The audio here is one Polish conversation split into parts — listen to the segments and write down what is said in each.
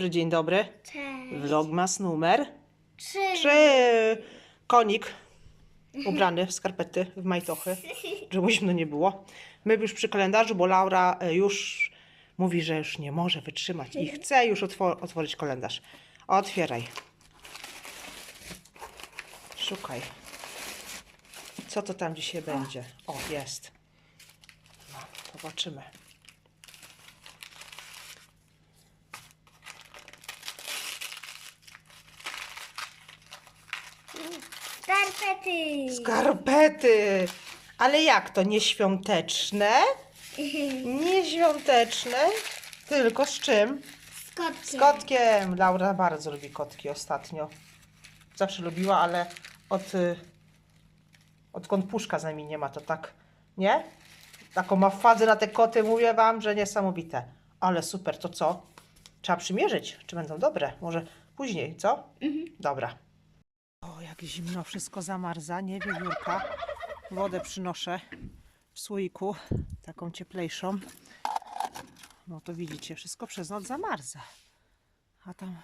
dobry, dzień dobry. Cześć. Vlogmas numer Trzy. 3. Konik ubrany w skarpety, w majtochy, żeby zimno nie było. My już przy kalendarzu, bo Laura e, już mówi, że już nie może wytrzymać i chce już otwo- otworzyć kalendarz. Otwieraj. Szukaj. Co to tam dzisiaj będzie? O, jest. No, zobaczymy. Skarpety. Skarpety! Ale jak to? Nieświąteczne? Nieświąteczne? Tylko z czym? Z kotkiem. Z kotkiem! Laura bardzo lubi kotki ostatnio. Zawsze lubiła, ale od, y, odkąd puszka z nami nie ma, to tak, nie? Taką ma fazę na te koty, mówię wam, że niesamowite. Ale super, to co? Trzeba przymierzyć, czy będą dobre. Może później, co? Dobra. O, jak zimno, wszystko zamarza, nie wiewiórka. Wodę przynoszę w słoiku, taką cieplejszą. No to widzicie, wszystko przez noc zamarza. A tam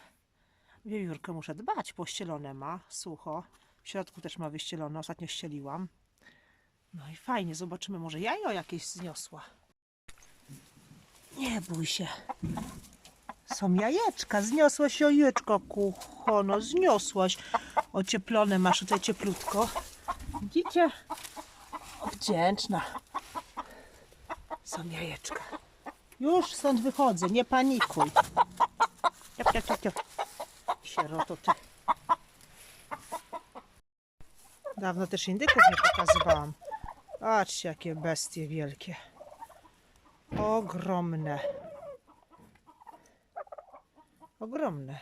wiewiórkę muszę dbać, pościelone ma, sucho. W środku też ma wyścielone, ostatnio ścieliłam. No i fajnie, zobaczymy, może jajo jakieś zniosła. Nie bój się. Są jajeczka, zniosłaś jajeczko, kuchono, zniosłaś. Ocieplone masz tutaj cieplutko. Widzicie? Wdzięczna. Są jajeczka. Już stąd wychodzę, nie panikuj. Ciap, ciap, ciap, ciap. Sieroto ty. Dawno też indyków nie pokazywałam. Patrzcie, jakie bestie wielkie. Ogromne. Ogromne.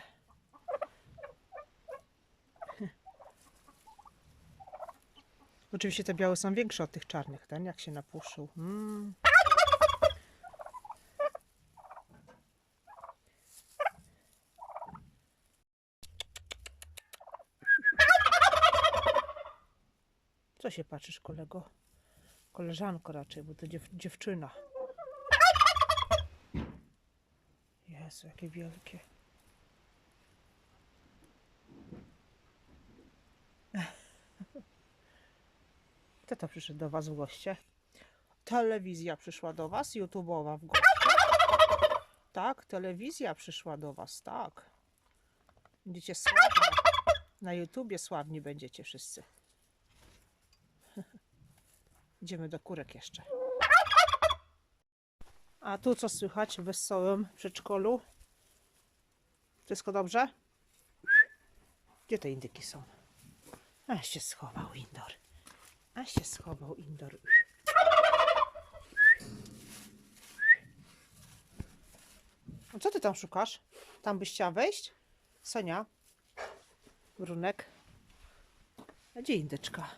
Oczywiście te białe są większe od tych czarnych, ten jak się napuszył. Mm. Co się patrzysz, kolego? Koleżanko raczej, bo to dziew dziewczyna. Jezu, jakie wielkie. To przyszedł do Was w goście? Telewizja przyszła do Was, YouTube'owa w goście. Tak, telewizja przyszła do Was, tak. Będziecie sławni. Na YouTubie sławni będziecie wszyscy. Idziemy do kurek jeszcze. A tu co słychać w wesołym przedszkolu? Wszystko dobrze? Gdzie te indyki są? A się schował Indor. A się schował Indor. A co ty tam szukasz? Tam byś chciała wejść? Sonia? Brunek? A gdzie indyczka?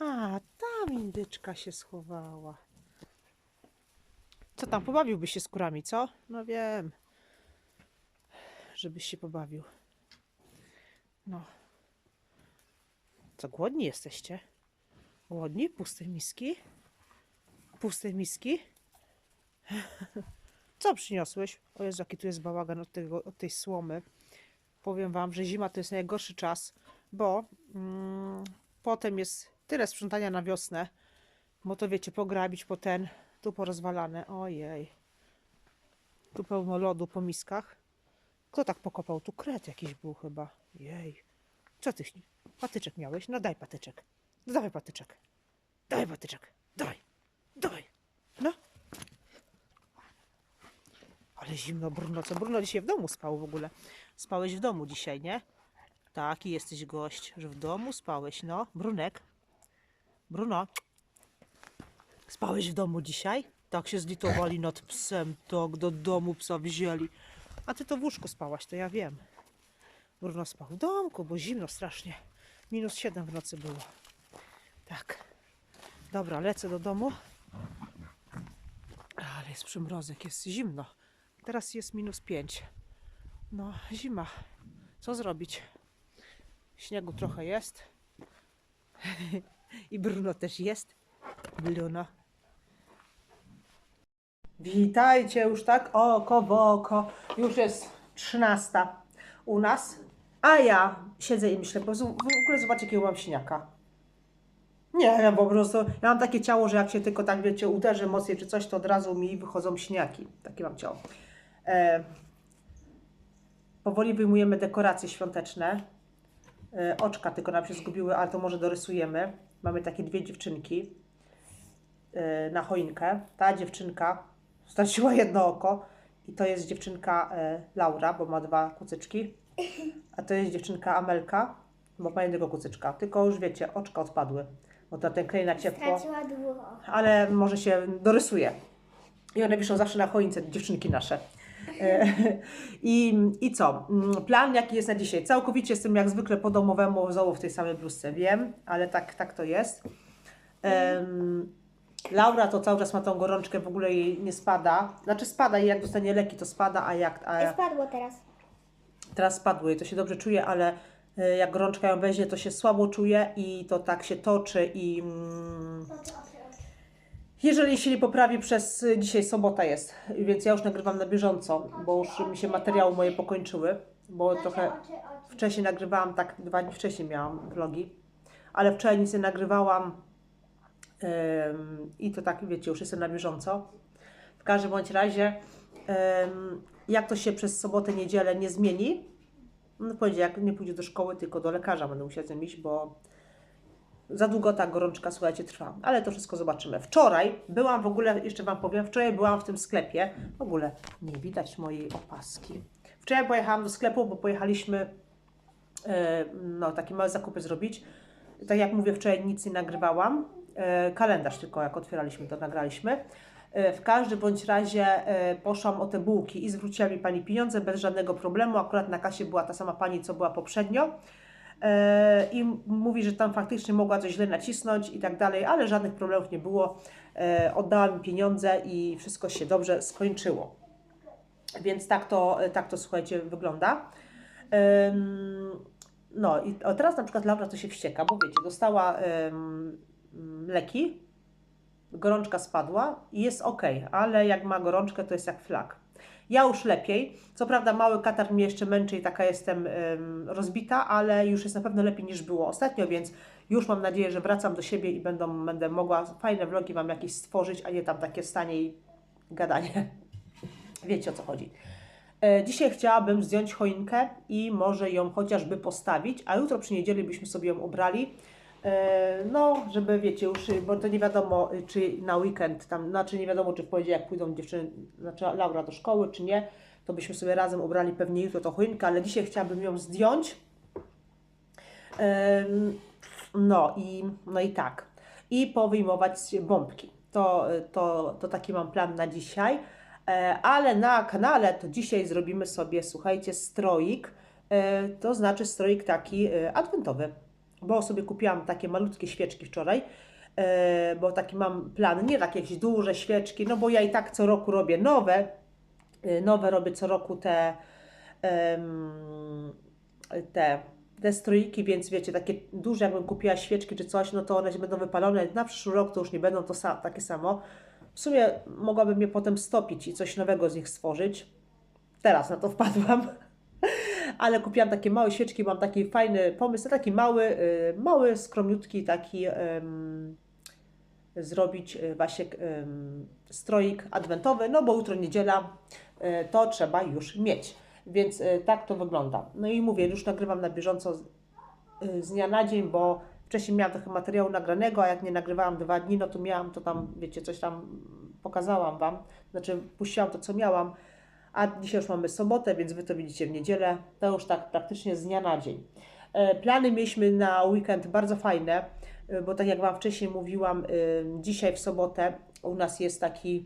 A, tam indyczka się schowała. Co tam, pobawiłbyś się z kurami, co? No wiem. Żebyś się pobawił. No. Co, głodni jesteście? Głodni? Puste miski? Puste miski? Co przyniosłeś? O Jezu, jaki tu jest bałagan od, tego, od tej słomy. Powiem wam, że zima to jest najgorszy czas, bo mm, potem jest tyle sprzątania na wiosnę, bo to wiecie, pograbić po ten, tu porozwalane. Ojej. Tu pełno lodu po miskach. Kto tak pokopał? Tu kret jakiś był chyba. Jej. Co ty? Patyczek miałeś? No daj patyczek. No dawaj patyczek. Dawaj patyczek. Dawaj. Dawaj. No. Ale zimno, Bruno. Co? Bruno dzisiaj w domu spał w ogóle. Spałeś w domu dzisiaj, nie? Tak, i jesteś gość, że w domu spałeś, no. Brunek. Bruno. Spałeś w domu dzisiaj? Tak się zlitowali nad psem, tak do domu psa wzięli. A ty to w łóżku spałaś, to ja wiem. Bruno spał w domku, bo zimno strasznie. Minus 7 w nocy było. Tak. Dobra, lecę do domu. Ale jest przymrozek, jest zimno. Teraz jest minus 5. No, zima. Co zrobić? Śniegu trochę jest. I Bruno też jest. Bruno. Witajcie już tak oko w oko. Już jest 13 u nas. A ja siedzę i myślę, bo w ogóle zobaczcie, jakiego mam siniaka. Nie wiem, po prostu ja mam takie ciało, że jak się tylko tak, wiecie, uderzę mocniej czy coś, to od razu mi wychodzą siniaki. Takie mam ciało. E, powoli wyjmujemy dekoracje świąteczne. E, oczka tylko nam się zgubiły, ale to może dorysujemy. Mamy takie dwie dziewczynki e, na choinkę. Ta dziewczynka straciła jedno oko i to jest dziewczynka e, Laura, bo ma dwa kucyczki. A to jest dziewczynka Amelka, bo ma jednego kucyczka. Tylko już wiecie, oczka odpadły, bo to ten klej na ciepło Straciła dwóch. ale może się dorysuje. I one wiszą zawsze na choince, dziewczynki nasze. E, I, I co? Plan jaki jest na dzisiaj? Całkowicie jestem jak zwykle po domowemu znowu w tej samej bluzce, wiem, ale tak, tak to jest. Em, Laura to cały czas ma tą gorączkę, w ogóle jej nie spada. Znaczy spada i jak dostanie leki, to spada, a jak... A, Spadło teraz. Teraz spadło i to się dobrze czuje, ale e, jak gorączka ją weźmie, to się słabo czuje i to tak się toczy i... Mm, jeżeli się nie poprawi przez y, dzisiaj sobota jest, więc ja już nagrywam na bieżąco, bo już mi się materiały moje pokończyły, bo trochę wcześniej nagrywałam, tak dwa dni wcześniej miałam vlogi, ale wczoraj nic nie nagrywałam i to tak wiecie, już jestem na bieżąco. W każdym bądź razie, jak to się przez sobotę, niedzielę nie zmieni, no powiedzieć, jak nie pójdzie do szkoły, tylko do lekarza będę musiała z iść, bo za długo ta gorączka, słuchajcie, trwa. Ale to wszystko zobaczymy. Wczoraj byłam w ogóle, jeszcze Wam powiem, wczoraj byłam w tym sklepie. W ogóle nie widać mojej opaski. Wczoraj pojechałam do sklepu, bo pojechaliśmy e, no, takie małe zakupy zrobić. Tak jak mówię, wczoraj nic nie nagrywałam. E, kalendarz tylko jak otwieraliśmy, to nagraliśmy. E, W każdym bądź razie e, poszłam o te bułki i zwróciła mi Pani pieniądze bez żadnego problemu. Akurat na kasie była ta sama Pani, co była poprzednio. E, I mówi, że tam faktycznie mogła coś źle nacisnąć i tak dalej, ale żadnych problemów nie było. Oddała mi pieniądze i wszystko się dobrze skończyło. Więc tak to, tak to słuchajcie, wygląda. No i teraz na przykład Laura to się wścieka, bo wiecie, dostała leki, gorączka spadła i jest ok, ale jak ma gorączkę, to jest jak flak. Ja już lepiej. Co prawda, mały katar mnie jeszcze męczy i taka jestem ym, rozbita, ale już jest na pewno lepiej niż było ostatnio, więc już mam nadzieję, że wracam do siebie i będą, będę mogła fajne vlogi Wam jakieś stworzyć, a nie tam takie stanie i gadanie. Wiecie o co chodzi. E, Dzisiaj chciałabym zdjąć choinkę i może ją chociażby postawić, a jutro przy niedzieli byśmy sobie ją ubrali. E, No, żeby wiecie, już, bo to nie wiadomo, y, czy na weekend tam, znaczy nie wiadomo, czy w poniedziałek pójdą dziewczyny, znaczy Laura do szkoły, czy nie, to byśmy sobie razem ubrali pewnie jutro tą choinkę, ale dzisiaj chciałabym ją zdjąć. No i, no i tak. I powyjmować bombki. To, to, to taki mam plan na dzisiaj. E, Ale na kanale to dzisiaj zrobimy sobie, słuchajcie, stroik. e, To znaczy stroik taki e, adwentowy. Bo sobie kupiłam takie malutkie świeczki wczoraj. e, Bo taki mam plan, nie takie jakieś duże świeczki, no bo ja i tak co roku robię nowe. e, Nowe robię co roku te te, te stroiki, więc wiecie, takie duże, jakbym kupiła świeczki czy coś, no to one będą wypalone. Na przyszły rok to już nie będą to takie samo. W sumie mogłabym je potem stopić i coś nowego z nich stworzyć. Teraz na to wpadłam. Ale kupiłam takie małe świeczki, mam taki fajny pomysł, taki mały, y, mały, skromniutki taki em, zrobić y, właśnie em, stroik adwentowy, no bo jutro niedziela, y, to trzeba już mieć. Więc tak to wygląda. No i mówię, już nagrywam na bieżąco z, z dnia na dzień, bo wcześniej miałam trochę materiału nagranego, a jak nie nagrywałam dwa dni, no to miałam to tam, wiecie, coś tam pokazałam Wam, znaczy puściłam to, co miałam, a dzisiaj już mamy sobotę, więc Wy to widzicie w niedzielę, to już tak praktycznie z dnia na dzień. E, Plany mieliśmy na weekend bardzo fajne, y, bo tak jak Wam wcześniej mówiłam, y, dzisiaj w sobotę u nas jest taki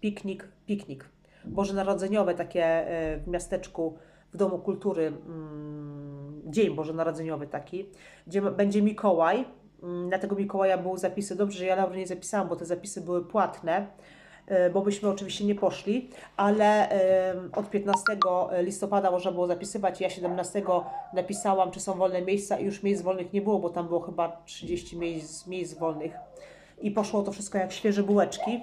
piknik, piknik bożonarodzeniowe takie w miasteczku, w Domu Kultury, mm, dzień bożonarodzeniowy taki, gdzie będzie Mikołaj. Mm, Na tego Mikołaja były zapisy, dobrze, że ja Laury nie zapisałam, bo te zapisy były płatne, bo byśmy oczywiście nie poszli, ale od 15 listopada można było zapisywać. Ja 17 napisałam, czy są wolne miejsca i już miejsc wolnych nie było, bo tam było chyba 30 miejsc, miejsc wolnych. I poszło to wszystko jak świeże bułeczki.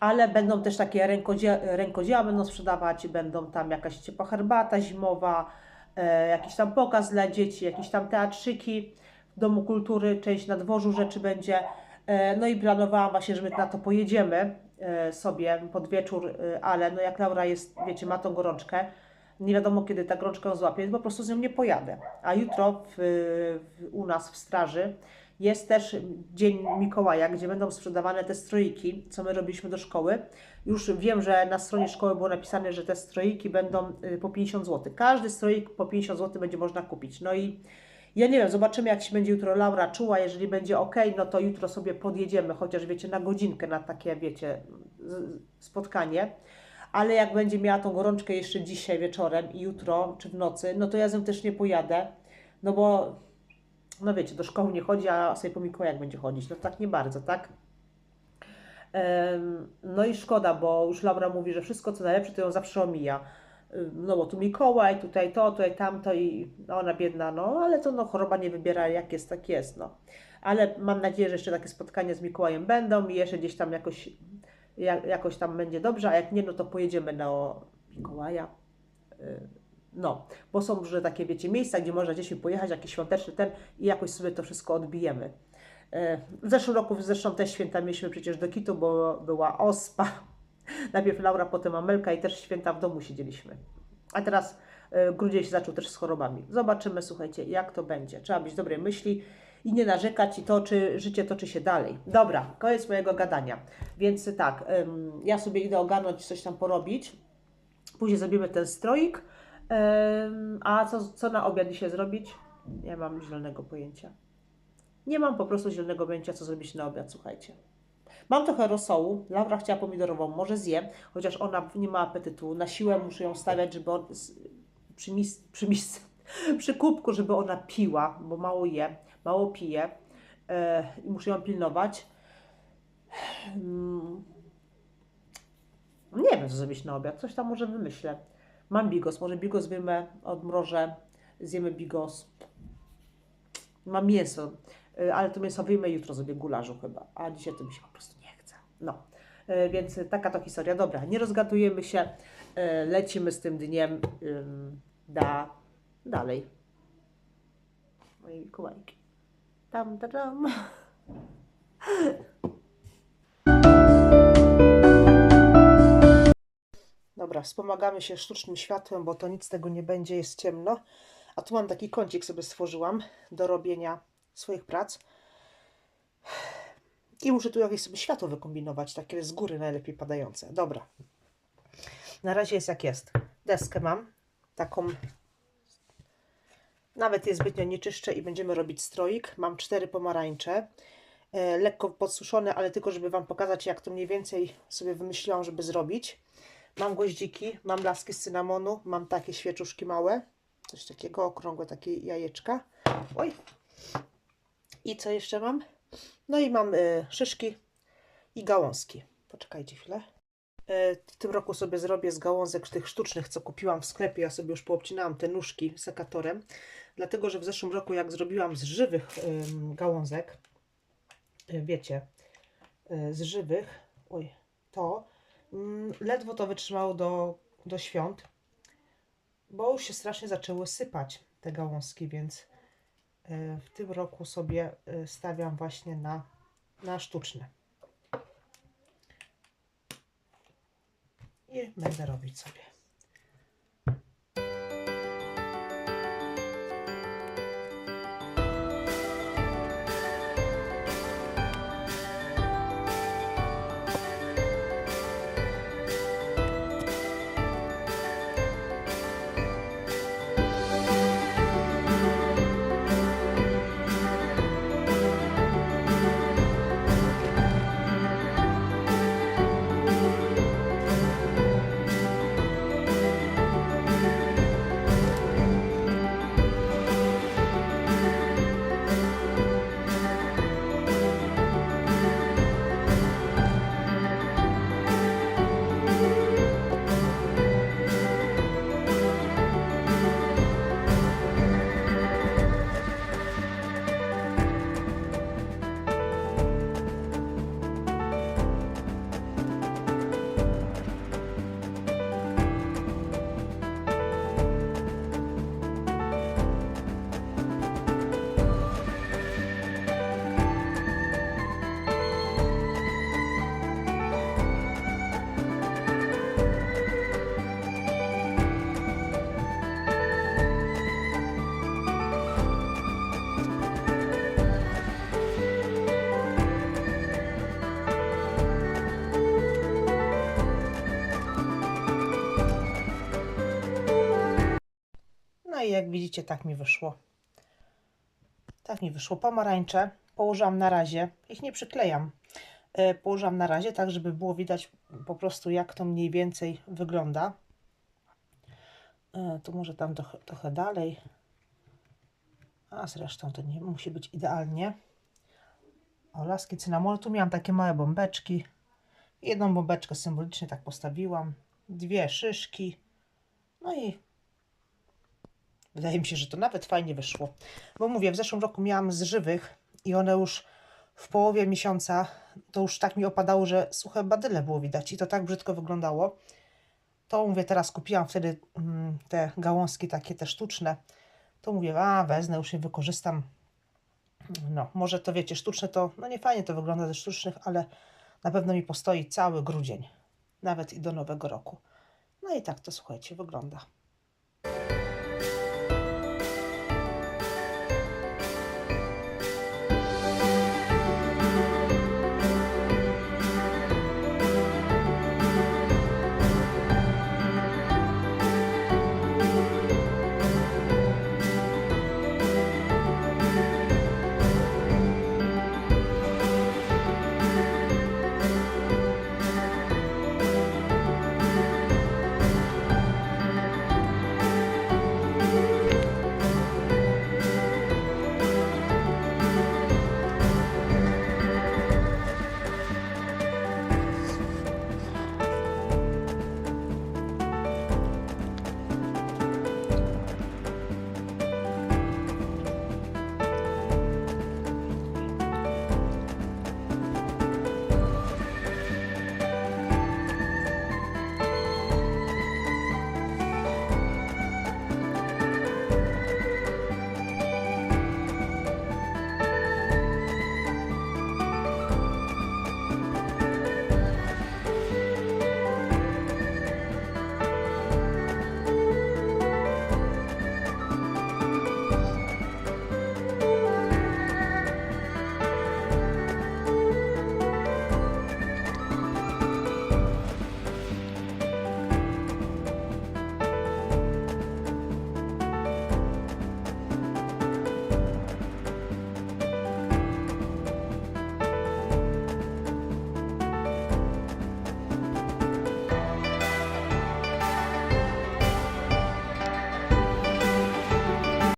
ale będą też takie rękodzie rękodzieła będą sprzedawać, będą tam jakaś ciepła herbata zimowa, e, jakiś tam pokaz dla dzieci, jakieś tam teatrzyki w Domu Kultury, część na dworzu rzeczy będzie. E, no i planowałam właśnie, że my na to pojedziemy e, sobie pod wieczór, e, ale no jak Laura jest, wiecie, ma tą gorączkę, nie wiadomo kiedy ta gorączka ją złapie, więc po prostu z nią nie pojadę. A jutro w, w, u nas w straży jest też Dzień Mikołaja, gdzie będą sprzedawane te stroiki, co my robiliśmy do szkoły. Już wiem, że na stronie szkoły było napisane, że te stroiki będą po 50 zł. Każdy stroik po 50 zł będzie można kupić. No i ja nie wiem, zobaczymy jak się będzie jutro Laura czuła. Jeżeli będzie ok, no to jutro sobie podjedziemy, chociaż wiecie, na godzinkę na takie, wiecie, spotkanie. Ale jak będzie miała tą gorączkę jeszcze dzisiaj wieczorem i jutro, czy w nocy, no to ja z nią też nie pojadę. No bo no wiecie, do szkoły nie chodzi, a sobie po Mikołajach będzie chodzić. No tak nie bardzo, tak? No i szkoda, bo już Laura mówi, że wszystko co najlepsze to ją zawsze omija. Ym, No bo tu Mikołaj, tutaj to, tutaj tamto i ona biedna, no ale to no choroba nie wybiera, jak jest, tak jest, no. Ale mam nadzieję, że jeszcze takie spotkania z Mikołajem będą i jeszcze gdzieś tam jakoś, ja- jakoś tam będzie dobrze, a jak nie, no to pojedziemy na Mikołaja. Y, No, bo są różne takie, wiecie, miejsca, gdzie można gdzieś pojechać, jakiś świąteczny ten i jakoś sobie to wszystko odbijemy. E, W zeszłym roku, zresztą też święta mieliśmy przecież do kitu, bo była ospa. Najpierw Laura, potem Amelka i też święta w domu siedzieliśmy. A teraz e, grudzień się zaczął też z chorobami. Zobaczymy, słuchajcie, jak to będzie. Trzeba być dobrej myśli i nie narzekać i to, czy życie toczy się dalej. Dobra, koniec mojego gadania. Więc tak, ja sobie idę ogarnąć, coś tam porobić. Później zrobimy ten stroik. A co, co na obiad dzisiaj zrobić? Nie mam zielonego pojęcia. Nie mam po prostu zielonego pojęcia, co zrobić na obiad, słuchajcie. Mam trochę rosołu. Laura chciała pomidorową, może zjem, chociaż ona nie ma apetytu. Na siłę muszę ją stawiać, żeby on, przy, mis, przy, mis, przy kubku, żeby ona piła, bo mało je, mało pije. E, I muszę ją pilnować. Mm. Nie wiem, co zrobić na obiad. Coś tam może wymyślę. Mam bigos, może bigos wyjmę, odmrożę, zjemy bigos. Mam mięso, y, ale to mięso wyjmę jutro zrobię gularzu chyba, a dzisiaj to mi się po prostu. No, y, więc taka to historia. Dobra, nie rozgadujemy się, y, lecimy z tym dniem da, dalej. Moje Mikołajki. Tam, tam, tam. Dobra, wspomagamy się sztucznym światłem, bo to nic tego nie będzie, jest ciemno. A tu mam taki kącik sobie stworzyłam do robienia swoich prac. I muszę tu jakieś sobie światło wykombinować, takie z góry najlepiej padające. Dobra. Na razie jest jak jest. Deskę mam, taką nawet je zbytnio nie czyszczę i będziemy robić stroik. Mam cztery pomarańcze, e, lekko podsuszone, ale tylko żeby Wam pokazać, jak to mniej więcej sobie wymyśliłam, żeby zrobić. Mam goździki, mam laski z cynamonu, mam takie świeczuszki małe, coś takiego, okrągłe takie jajeczka. Oj. I co jeszcze mam? No i mam y, szyszki i gałązki. Poczekajcie chwilę. Y, w tym roku sobie zrobię z gałązek tych sztucznych, co kupiłam w sklepie. Ja sobie już poobcinałam te nóżki sekatorem, dlatego że w zeszłym roku, jak zrobiłam z żywych gałązek, y, wiecie, z żywych, oj, to mm, ledwo to wytrzymało do, do świąt, bo już się strasznie zaczęły sypać te gałązki, więc w tym roku sobie y, stawiam właśnie na, na sztuczne. I będę robić sobie. Jak widzicie, tak mi wyszło. Tak mi wyszło. Pomarańcze położyłam na razie, ich nie przyklejam. E, Położyłam na razie, tak żeby było widać po prostu, jak to mniej więcej wygląda. E, Tu może tam trochę, trochę dalej. A zresztą to nie musi być idealnie. O, laski cynamonu. Tu miałam takie małe bombeczki. Jedną bombeczkę symbolicznie tak postawiłam. Dwie szyszki. No i wydaje mi się, że to nawet fajnie wyszło. Bo mówię, w zeszłym roku miałam z żywych i one już w połowie miesiąca to już tak mi opadało, że suche badyle było widać i to tak brzydko wyglądało. To mówię, teraz kupiłam wtedy mm, te gałązki takie te sztuczne. To mówię, a wezmę, już je wykorzystam. No, może to wiecie, sztuczne to, no nie fajnie to wygląda ze sztucznych, ale na pewno mi postoi cały grudzień, nawet i do nowego roku. No i tak to słuchajcie, wygląda.